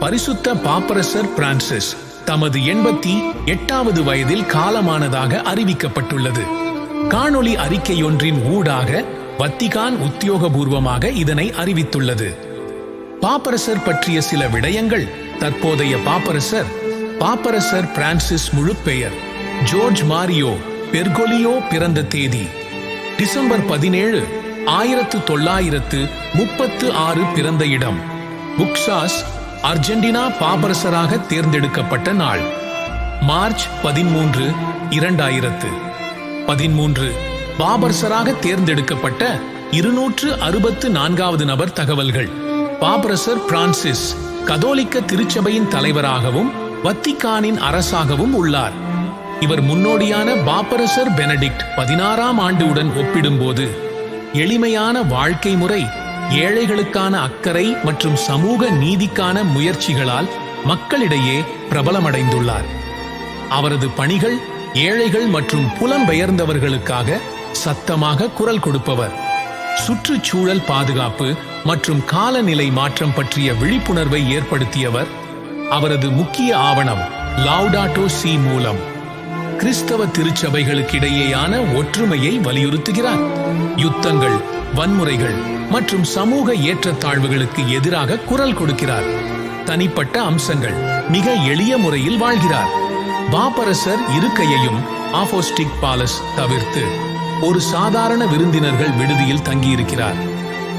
பரிசுத்த பாப்பரசர் பிரான்சிஸ் தமது எண்பத்தி எட்டாவது வயதில் காலமானதாக அறிவிக்கப்பட்டுள்ளது. காணொளி அறிக்கையொன்றின் ஊடாக வத்திகான் உத்தியோகபூர்வமாக இதனை அறிவித்துள்ளது. பாப்பரசர் பற்றிய சில விடயங்கள் தற்போதைய பாப்பரசர் பாப்பரசர் பிரான்சிஸ் முழு பெயர் ஜோர்ஜ் மாரியோ பெர்கொலியோ பிறந்த தேதி டிசம்பர் பதினேழு ஆயிரத்து தொள்ளாயிரத்து முப்பத்து ஆறு பிறந்த இடம் புக்சாஸ் அர்ஜென்டினா பாபரசராக தேர்ந்தெடுக்கப்பட்ட நாள். மார்ச் பதிமூன்று இரண்டாயிரத்து. பதிமூன்று பாபரசராக தேர்ந்தெடுக்கப்பட்ட இருநூற்று அறுபத்து நான்காவது நபர் தகவல்கள். பாபரசர் பிரான்சிஸ் கதோலிக்க திருச்சபையின் தலைவராகவும் வத்திக்கானின் அரசாகவும் உள்ளார். இவர் முன்னோடியான பாப்பரசர் பெனடிக்ட் பதினாறாம் ஆண்டுடன் ஒப்பிடும்போது எளிமையான வாழ்க்கை முறை ஏழைகளுக்கான அக்கறை மற்றும் சமூக நீதிக்கான முயற்சிகளால் மக்களிடையே பிரபலமடைந்துள்ளார். அவரது பணிகள் ஏழைகள் மற்றும் புலம்பெயர்ந்தவர்களுக்காக சத்தமாக குரல் கொடுப்பவர். சுற்றுச்சூழல் பாதுகாப்பு மற்றும் காலநிலை மாற்றம் பற்றிய விழிப்புணர்வை ஏற்படுத்தியவர் அவரது முக்கிய ஆவணம் லவுடாட்டோ சி மூலம். கிறிஸ்தவ திருச்சபைகளுக்கிடையேயான ஒற்றுமையை வலியுறுத்துகிறார். யுத்தங்கள் வன்முறைகள் மற்றும் சமூக ஏற்றத்தாழ்வுகளுக்கு எதிராக குரல் கொடுக்கிறார். தனிப்பட்ட அம்சங்கள் மிக எளிய முறையில் வாழ்கிறார். பாப்பரசர் இருக்கையையும் ஆபோஸ்டிக் பாலஸ் தவிர்த்து ஒரு சாதாரண விருந்தினர்கள் விடுதியில் தங்கியிருக்கிறார்.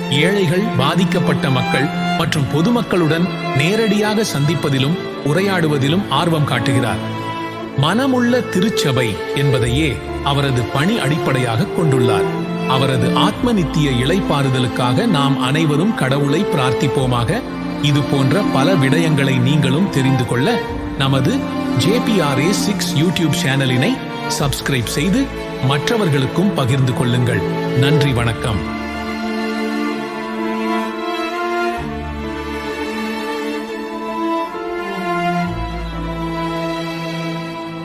ஏழைகள் பாதிக்கப்பட்ட மக்கள் மற்றும் பொதுமக்களுடன் நேரடியாக சந்திப்பதிலும் உரையாடுவதிலும் ஆர்வம் காட்டுகிறார். மனமுள்ள திருச்சபை என்பதையே அவரது பணி அடிப்படையாக கொண்டுள்ளார். அவரது ஆத்ம நித்திய இளைப்பாறுதலுக்காக நாம் அனைவரும் கடவுளை பிரார்த்திப்போமாக. இது போன்ற பல விடயங்களை நீங்களும் தெரிந்து கொள்ள நமது ஜேபிஆர்ஏ சிக்ஸ் யூடியூப் சேனலினை சப்ஸ்கிரைப் செய்து மற்றவர்களுக்கும் பகிர்ந்து கொள்ளுங்கள். நன்றி வணக்கம்.